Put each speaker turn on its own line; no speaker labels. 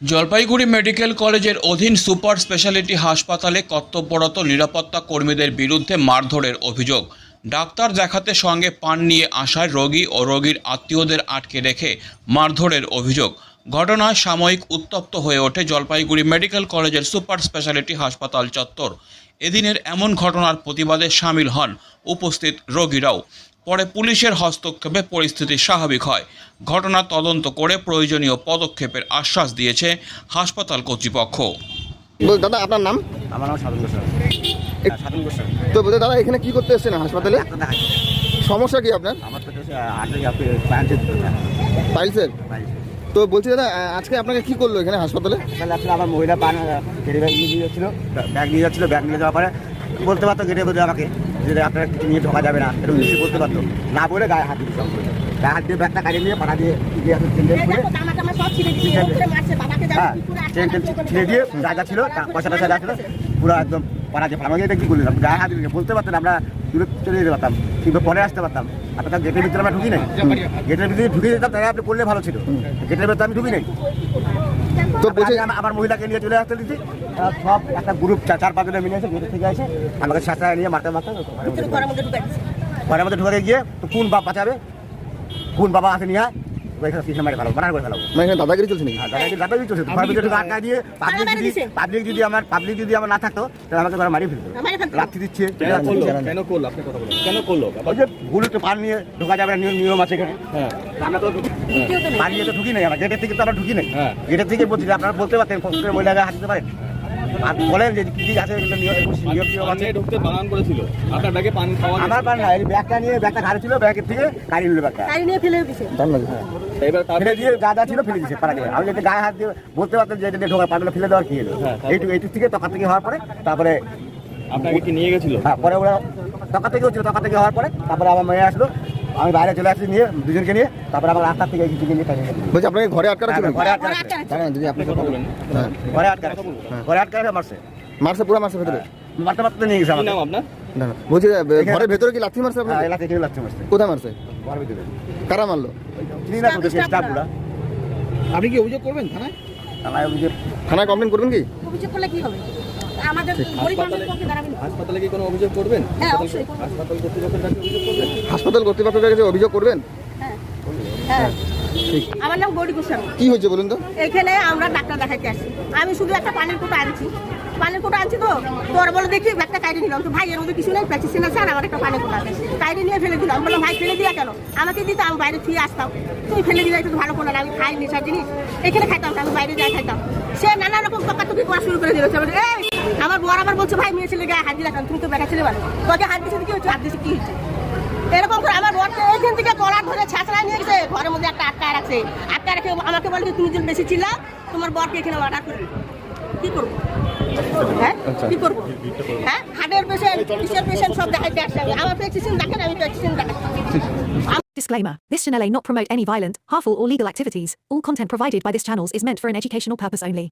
Jalpaiguri medical কলেজের অধীন super speciality হাসপাতালে কর্তব্যরত নিরাপত্তা কর্মীদের বিরুদ্ধে মারধরের অভিযোগ। ডাক্তার দেখাতে সঙ্গে পান নিয়ে আসায় রোগী ও রোগীর আত্মীয়দের আটকে রেখে মারধরের অভিযোগ। ঘটনায় সাময়িক উত্তপ্ত হয়ে ওঠে জলপাইগুড়ি মেডিকেল কলেজের সুপার স্পেশালিটি হাসপাতাল চত্বর। এদিনের এমন ঘটনার প্রতিবাদে সামিল হন উপস্থিত রোগীরাও। পরে পুলিশের হস্তক্ষেপে পরিস্থিতি স্বাভাবিক হয়। ঘটনা তদন্ত করে প্রয়োজনীয় পদক্ষেপের আশ্বাস দিয়েছে হাসপাতাল কর্তৃপক্ষ।
বল- দাদা আপনার নাম?
আমার নাম সাধন গোস্বামী
তো বলতে দাদা এখানে কি করতে এসেছেন হাসপাতালে? সমস্যা কি আপনার? পাইলসের? তো বলছি দাদা আজকে আপনাকে কি করল এখানে হাসপাতালে?
তাহলে আসলে আমার মহিলা পান ব্যাগ নিয়ে যাচ্ছিল ব্যাগ নিয়ে যাচ্ছিল ব্যাগ নিয়ে যাওয়ার পরে বলতে পারতো গেটে বলতে আমাকে। যে আপনার কিছু নিয়ে ঢোকা যাবে না এরকম কিছু বলতে পারতো। না বলে গায়ে হাত দিতে সব গায়ে হাত দিয়ে ব্যাগটা কাজে নিয়ে পাঠা দিয়ে দিয়ে
দেখো, যাবে
হ্যাঁ চেন ছিঁড়ে দিয়ে যা যা ছিল পয়সা টয়সা যা ছিল পুরো একদম পাড়া দিয়ে আমাকে এটা কি করলাম গায়ে হাত দিয়ে বলতে পারতেন আমরা দূরে চলে যেতে পারতাম কিন্তু পরে আসতে পারতাম। আপনার গেটের ভিতরে আমরা ঢুকি নাই। গেটের ভিতরে ঢুকে যেতাম তাই আপনি করলে ভালো ছিল। গেটের ভিতরে আমি ঢুকি নাই।
তো বলছি
আমি আমার মহিলাকে নিয়ে চলে আসতে দিচ্ছি আহ, সব একটা গ্রুপ চার পাঁচ জনে মিলে এসে থেকে আসে আমাকে সাথে নিয়ে মারতে মারতে
ঘরের মধ্যে
ঘরের মধ্যে ঢুকে গিয়ে তো কোন বাপ বাঁচাবে? কোন বাবা হাতে নিয়ে ফেলাবো
মানে দাদাগিরি চলছে নাকি?
চলছে। আটকা দিয়ে পাবলিক যদি পাবলিক যদি আমার পাবলিক যদি আমার না থাকতো তাহলে আমাকে মারিয়ে ফেলতো।
মারি
লাঠি দিচ্ছে।
কেন করল? আপনি কথা বলুন। কেন করল?
ওই যে ভুল পান নিয়ে ঢোকা যাবে না নিয়ম নিয়ম আছে এখানে।
হ্যাঁ।
আমরা তো
তো নেই।
পান নিয়ে তো ঢুকি নাই আমরা। গেটের থেকে তো আমরা ঢুকি নাই।
হ্যাঁ।
গেটের থেকে বলছি আপনারা বলতে পারতেন মহিলাকে হাত দিতে পারেন। আর বলেন যে কি কি আছে। এগুলো
ঢুকতে করেছিল। আপনার ব্যাগে পান খাওয়া
আমার পান না এই ব্যাগটা নিয়ে ব্যাগটা ঘাড়ে ছিল ব্যাগের থেকে গাড়ি নিল ব্যাগটা।
গাড়ি নিয়ে ফেলে।
তার
এবার তারপরে
ফেলে দিয়ে যা যা ছিল ফেলে দিয়েছে পাড়া দিয়ে। আমি যদি গায়ে হাত দিয়ে বলতে পারতাম যে এটা ফেলে দেওয়ার কি হলো?
হ্যাঁ, তারপরে?
এইটুকু এইটুকু থেকে তখন থেকে হওয়ার পরে তারপরে
আপনাকে কি নিয়ে গেছিল?
হ্যাঁ পরে ওরা তকা থেকে হচ্ছিল তকা থেকে হওয়ার পরে তারপরে আমার মেয়ে আসলো। আমি বাইরে চলে আসছি নিয়ে দুজনকে নিয়ে তারপরে আমার রাস্তার থেকে কিছু নিয়ে নিয়ে
বলছি আপনাকে ঘরে আটকা
হ্যাঁ, ঘরে আটকা
ঘরে আটকা
যদি আপনি কথা বলেন। হ্যাঁ।
ঘরে আটকা রাখছে। ঘরে আটকা রেখে মারছে।
মারছে পুরো মারছে ভেতরে?
মারতে মারতে নিয়ে গেছে
নাম আপনার।
বলছি ঘরের ভেতরে কি লাথি মারছে
হ্যাঁ মারছে।
কোথায় মারছে?
ঘরের ভিতরে।
কারা মারলো?
চিনি না কোথায় স্টাফ
আপনি কি অভিযোগ করবেন থানায়?
আমার অভিযোগ
থানায় কমপ্লেন করবেন কি?
অভিযোগ করলে কি হবে? আমাদের গরিব মানুষের পক্ষে দাঁড়াবে
হাসপাতালে কি কোনো অভিযোগ করবেন?
হ্যাঁ, অবশ্যই
হাসপাতাল কর্তৃপক্ষের কাছে অভিযোগ করবেন?
হাসপাতাল কর্তৃপক্ষের কাছে অভিযোগ করবেন?
হ্যাঁ। হ্যাঁ। আমার নাম গৌরী গোস্বামী।
কি হয়েছে বলুন তো?
এখানে আমরা ডাক্তার দেখাইতে আসি আমি শুধু একটা পানির কোটা আনছি। পানির কোটা আনছি তো তোর বলে দেখি ব্যাগটা কাইরে নিলাম। তো ভাই এর মধ্যে কিছু নেই প্যাচিসিন আছে আর আমার একটা পানির কোটা আছে। কাইরে নিয়ে ফেলে দিলাম। বললাম ভাই ফেলে দিয়া কেন? আমাকে দিতে আমি বাইরে ফিরে আসতাম। তুমি ফেলে দিলে একটু ভালো করলে আমি খাই নেশার জিনিস। এখানে খাইতাম আমি বাইরে যাই খাইতাম। সে নানা রকম টকাটুকি করা শুরু করে বলে, এই আমার বর আবার বলছে ভাই মেয়ে ছেলে গায়ে হাত দিলে তুমি তো বেটা ছেলে ভালো তোকে হাত দিচ্ছে কি হচ্ছে হাত দিচ্ছে কি হচ্ছে এরকম করে আমার বরকে এইখান থেকে কলার ধরে ছাঁচড়া নিয়ে গেছে। ঘরের মধ্যে একটা আটকা রাখছে। আটকা রেখে আমাকে বলে তুমি যদি বেশি চিল্লা তোমার বরকে এখানে মার্ডার করবে। কি করব? হ্যাঁ? কি করব? হ্যাঁ? হার্টের পেশেন্ট কিসের পেশেন্ট সব দেখাইতে আসছে আমার প্রেসক্রিপশন দেখেন আমি প্রেসক্রিপশন দেখাচ্ছি
Disclaimer This channel may not promote any violent, harmful, or legal activities. All content provided by this channel is meant for an educational purpose only.